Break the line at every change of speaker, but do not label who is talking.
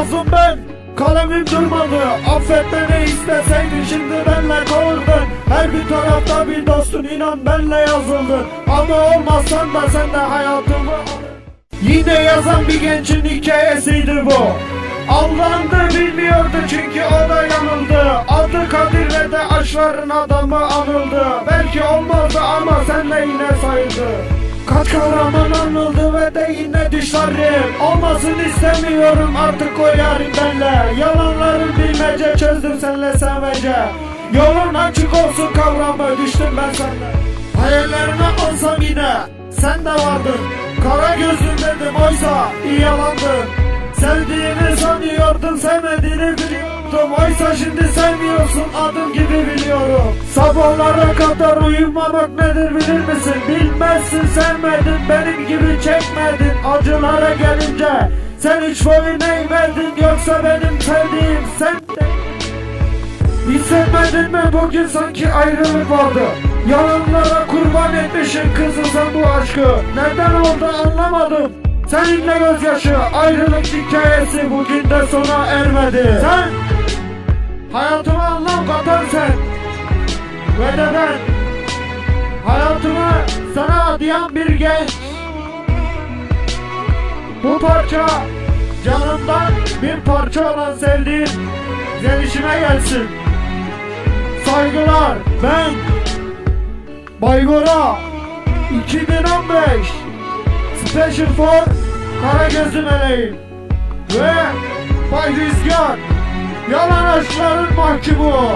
yazdım ben. Kalemim durmadı. Affet beni isteseydin şimdi benle kalırdın Her bir tarafta bir dostun inan benle yazıldı. Ama olmazsan da sen de hayatımı Yine yazan bir gençin hikayesiydi bu. Aldandı bilmiyordu çünkü o da yanıldı. Adı Kadir ve de aşların adamı anıldı. Belki olmazdı ama senle yine sayıldı Kaç kahraman anıldı ve de yine düşlerim Olmasın istemiyorum artık o yarim benle. Yalanların bilmece çözdüm senle sevmece. Yolun açık olsun kavramı düştüm ben senden Hayallerime olsam yine sen de vardın. Kara gözlüm dedim oysa iyi yalandın. Sevdiğini sanıyordun sevmediğini biliyordum. Oysa şimdi sevmiyorsun adım gibi biliyorum Sabahlara kadar uyumamak nedir bilir misin? Bilmezsin sevmedin benim gibi çekmedin. Acılara gelince sen hiç boyun eğmedin Yoksa benim sevdiğim sen de Hissetmedin mi? Bugün sanki ayrılık vardı. Yalanlara kurban etmişsin kızım sen bu aşkı. Neden oldu anlamadım. Seninle gözyaşı ayrılık hikayesi bugün de sona ermedi. Sen hayatıma anlam katan sen Ve ben Hayatımı sana adayan bir genç. Bu parça canımdan bir parça olan sevdiğim Zelişime gelsin. Saygılar ben Baygora 2015 Special for Karagözlü Meleğim. Ve Bay Rüzgar Yalan aşkların mahkumu